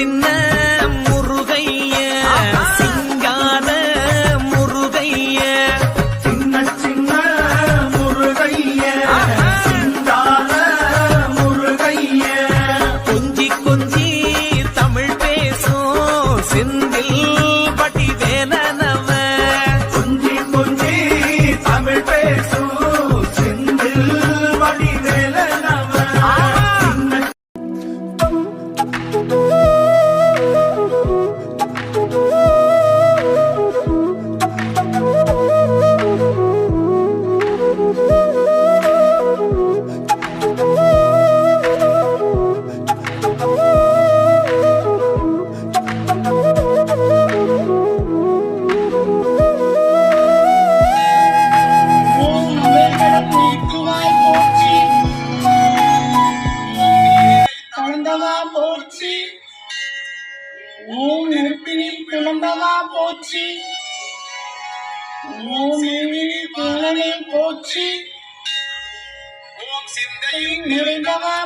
തിന്ന ஓம் நெருப்பினில் பிளந்தவா போற்றி ஓம் நெருப்பினில் பிளனே போற்றி நிறைந்தவா